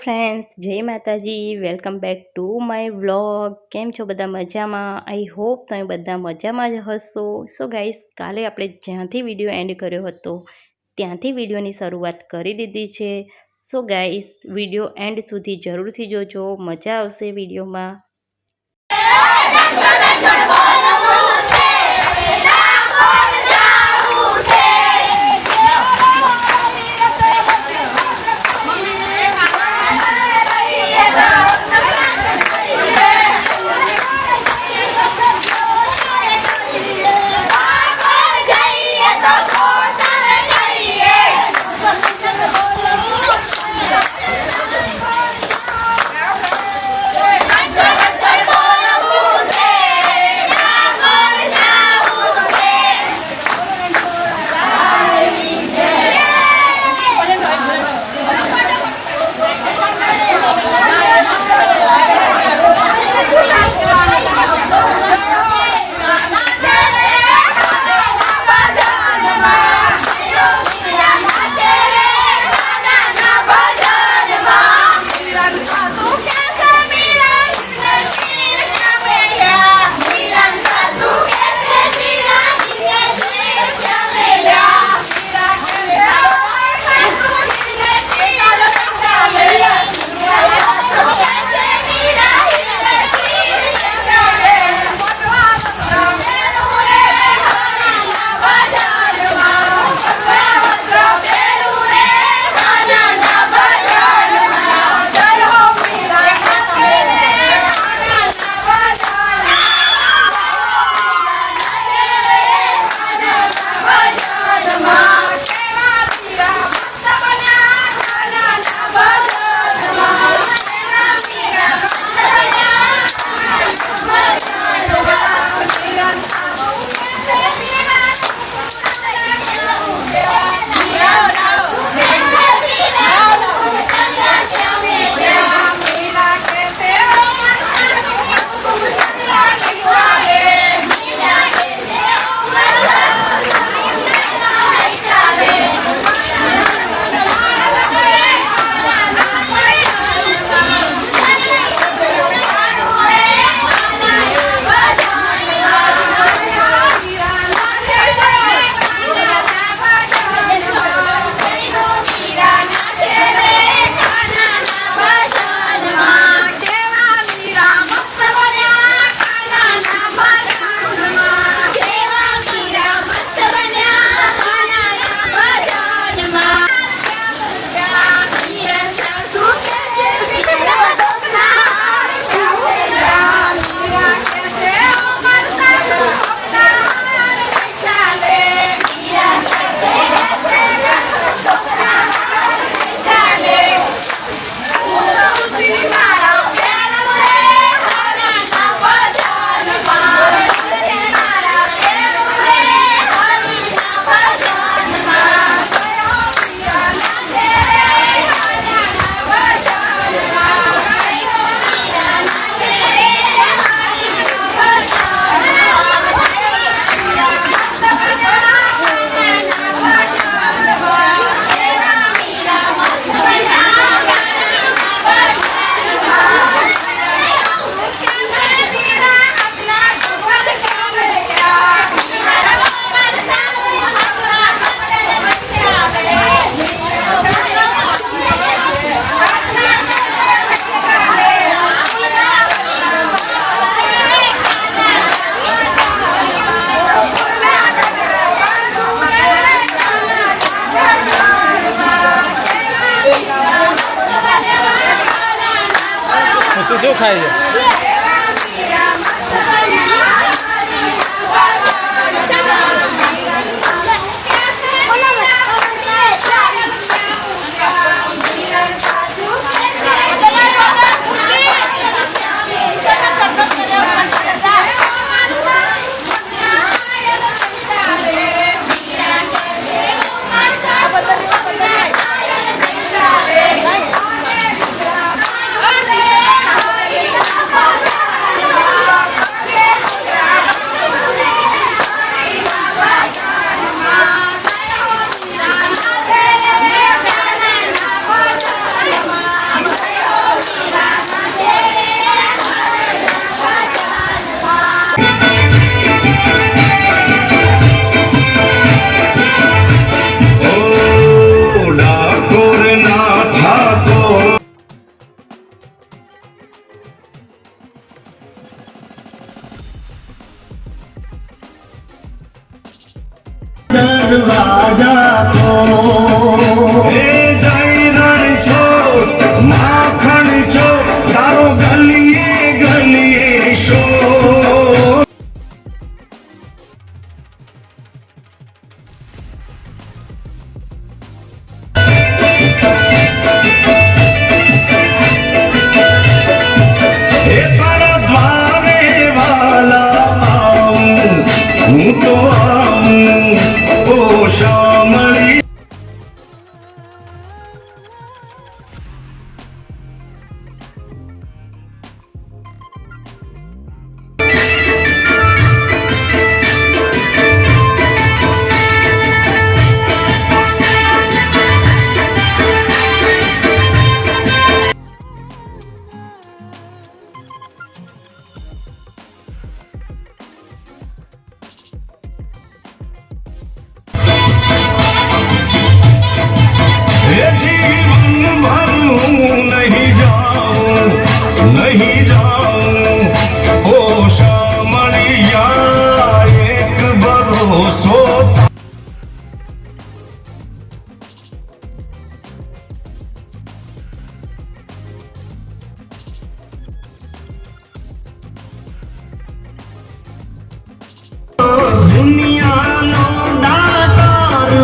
Friends Jai Mataji welcome back to my vlog કેમ છો બધા મજામાં? આઈ હોપ તમે બધા મજામાં જ હશો. સો ગાઈસ કાલે આપણે જ્યાંથી વીડિયો એન્ડ કર્યો હતો, ત્યાંથી વિડીયોની શરૂઆત કરી દીધી છે. સો ગાઈસ વીડિયો એન્ડ સુધી જરૂરથી જોજો. મજા આવશે વિડીયોમાં 菜一。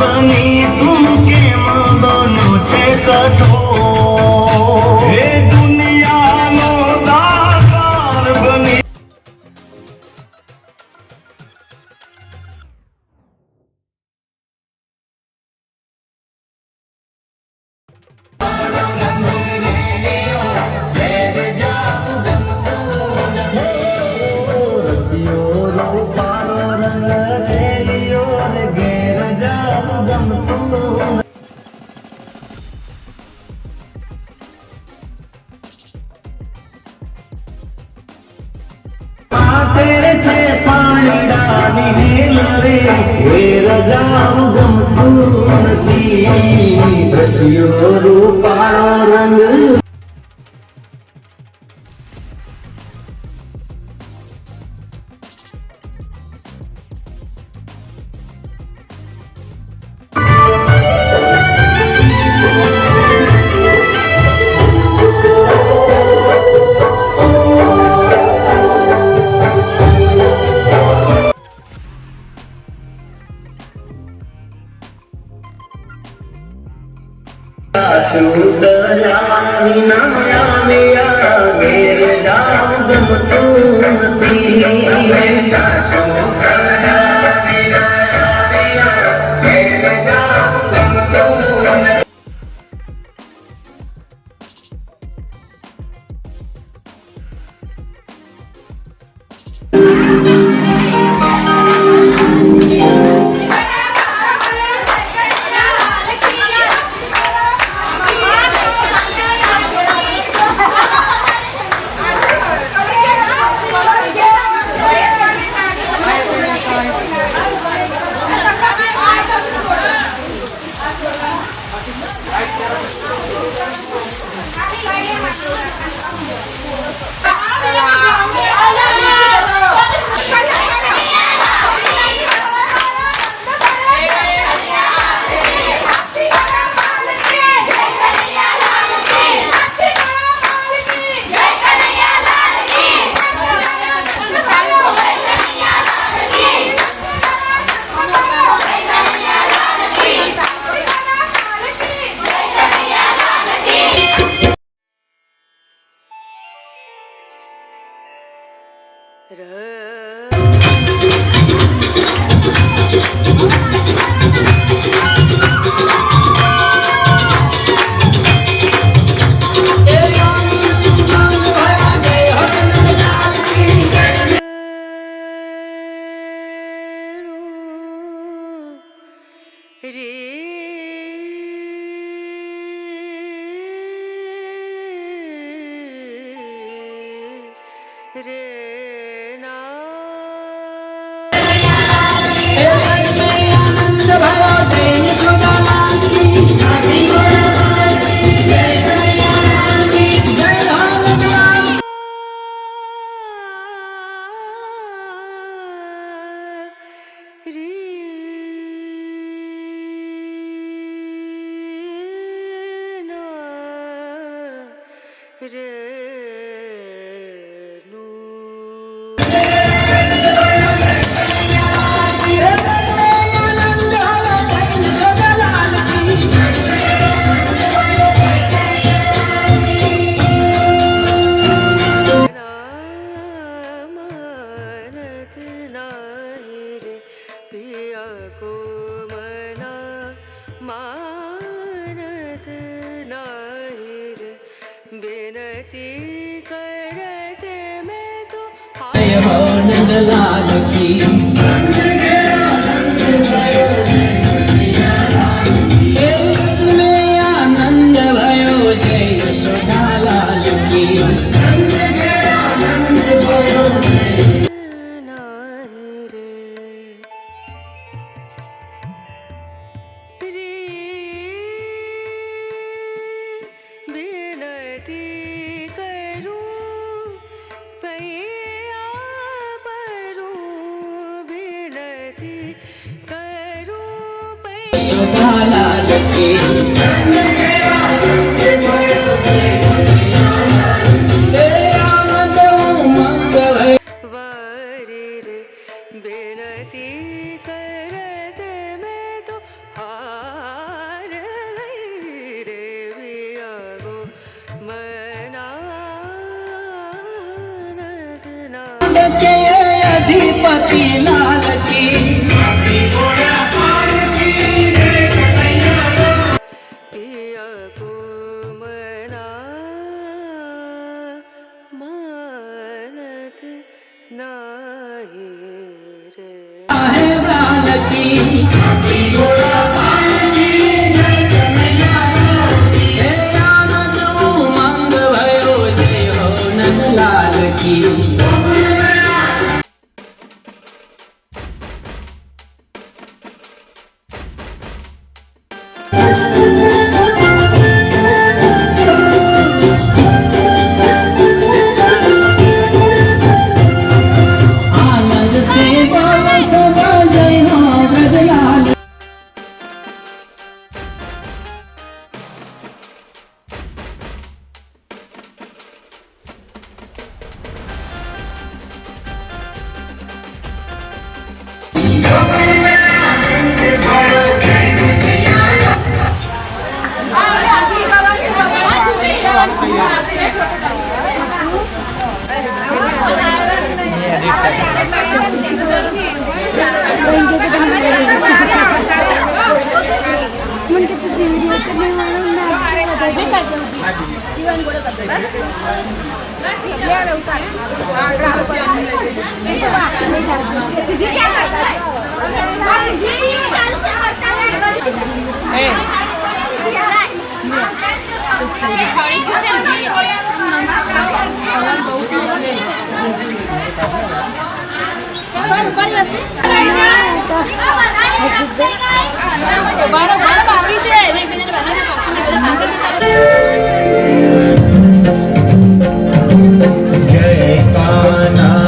বানিয়ে એ રજાઓ ગમતું નથી રસિયો રૂપાળો રંગ रे ലാലക്കി Baru-baru Pak Rizal, ini benar-benar Pak Rizal. 怪那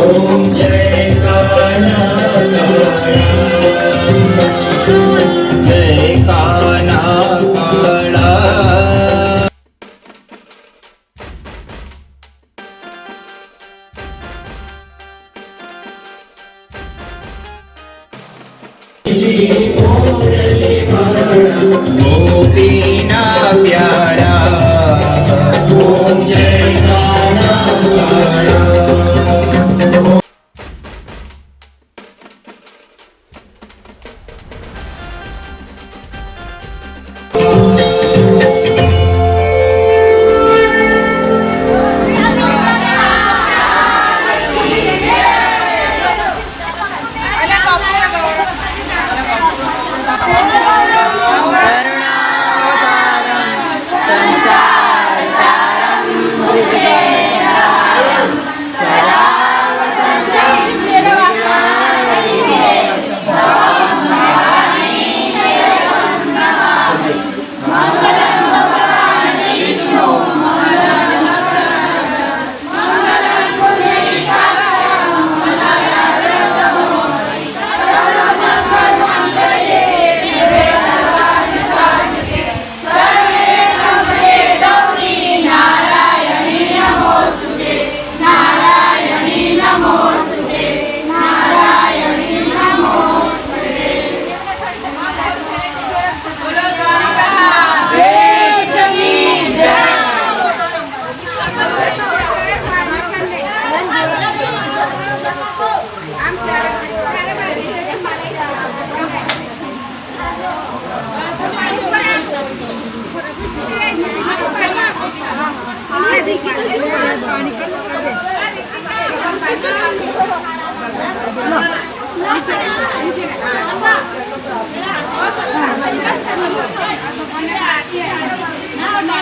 Om Jai Kala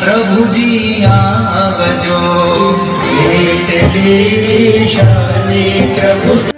પ્રભુજી આવજો. એટલી નિશાની પ્રભુ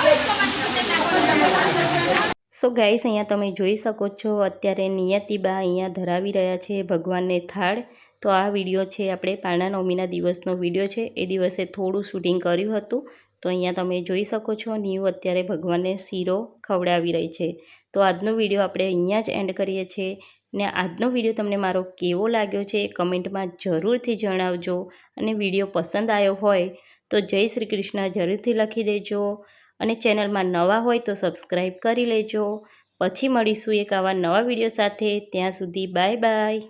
સો ગાઈસ અહીંયા તમે જોઈ શકો છો, અત્યારે નિયતિબા અહીંયા ધરાવી રહ્યા છે ભગવાનને થાળ. તો આ વીડિયો છે આપણે પારણા નવમીના દિવસનો વીડિયો છે. એ દિવસે થોડું શૂટિંગ કર્યું હતું. તો અહીંયા તમે જોઈ શકો છો નીવ અત્યારે ભગવાનને શીરો ખવડાવી રહી છે. તો આજનો વીડિયો આપણે અહીંયા જ એન્ડ કરીએ છીએ. ને આજનો વીડિયો તમને મારો કેવો લાગ્યો છે એ કમેન્ટમાં જરૂરથી જણાવજો. અને વીડિયો પસંદ આવ્યો હોય તો જય શ્રી કૃષ્ણ જરૂરથી લખી દેજો. અને ચેનલમાં નવા હોય તો સબસ્ક્રાઈબ કરી લેજો. પછી મળીશું એક આવા નવા વીડિયો સાથે. ત્યાં સુધી બાય બાય.